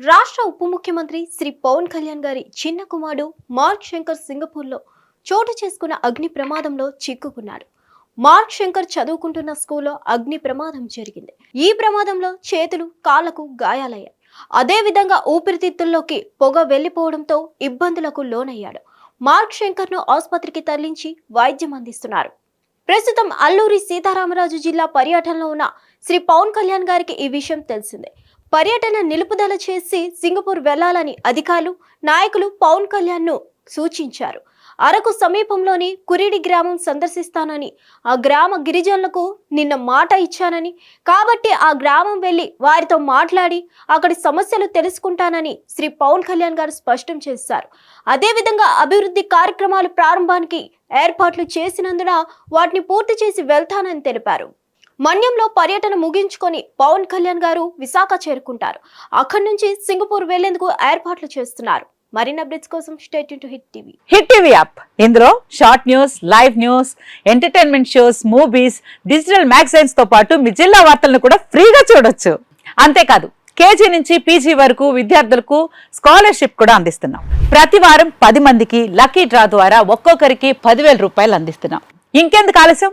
రాష్ట్ర ఉప ముఖ్యమంత్రి శ్రీ పవన్ కళ్యాణ్ గారి చిన్న కుమారుడు మార్క్ శంకర్ సింగపూర్లో చోటు చేసుకున్న అగ్ని ప్రమాదంలో చిక్కుకున్నాడు. మార్క్ శంకర్ చదువుకుంటున్న స్కూల్లో అగ్ని ప్రమాదం జరిగింది. ఈ ప్రమాదంలో చేతులు కాళ్ళకు గాయాలయ్యాయి. అదే విధంగా ఊపిరితిత్తుల్లోకి పొగ వెళ్ళిపోవడంతో ఇబ్బందులకు లోనయ్యాడు. మార్క్ శంకర్ను ఆసుపత్రికి తరలించి వైద్యం అందిస్తున్నారు. ప్రస్తుతం అల్లూరి సీతారామరాజు జిల్లా పర్యటనలో ఉన్న శ్రీ పవన్ కళ్యాణ్ గారికి ఈ విషయం తెలిసిందే. పర్యటన నిలుపుదల చేసి సింగపూర్ వెళ్ళాలని అధికారులు నాయకులు పవన్ కళ్యాణ్ను సూచించారు. అరకు సమీపంలోని కురిడి గ్రామం సందర్శిస్తానని ఆ గ్రామ గిరిజనులకు నిన్న మాట ఇచ్చానని కాబట్టి ఆ గ్రామం వెళ్ళి వారితో మాట్లాడి అక్కడి సమస్యలు తెలుసుకుంటానని శ్రీ పవన్ కళ్యాణ్ గారు స్పష్టం చేశారు. అదేవిధంగా అభివృద్ధి కార్యక్రమాలు ప్రారంభానికి ఏర్పాట్లు చేసినందున వాటిని పూర్తి చేసి వెళ్తానని తెలిపారు. మన్యంలో పర్యటన ముగించుకొని పవన్ కళ్యాణ్ గారు విశాఖ చేరుకుంటారు. అక్కడి నుంచి సింగపూర్ వెళ్ళేందుకు ఏర్పాట్లు చేస్తున్నారు. మరిన్ని అప్డేట్స్ కోసం state to Hit TV. Hit TV app. ఇందులో short news live news entertainment shows movies digital మ్యాగజైన్స్తో పాటు మీ జిల్లా వార్తలను కూడా ఫ్రీగా చూడొచ్చు. అంతేకాదు కేజీ నుంచి పీజీ వరకు విద్యార్థులకు స్కాలర్షిప్ కూడా అందిస్తున్నాం. ప్రతి వారం పది మందికి లక్కీ డ్రా ద్వారా ఒక్కొక్కరికి పదివేల రూపాయలు అందిస్తున్నాం. ఇంకెందుకు ఆలస్యం?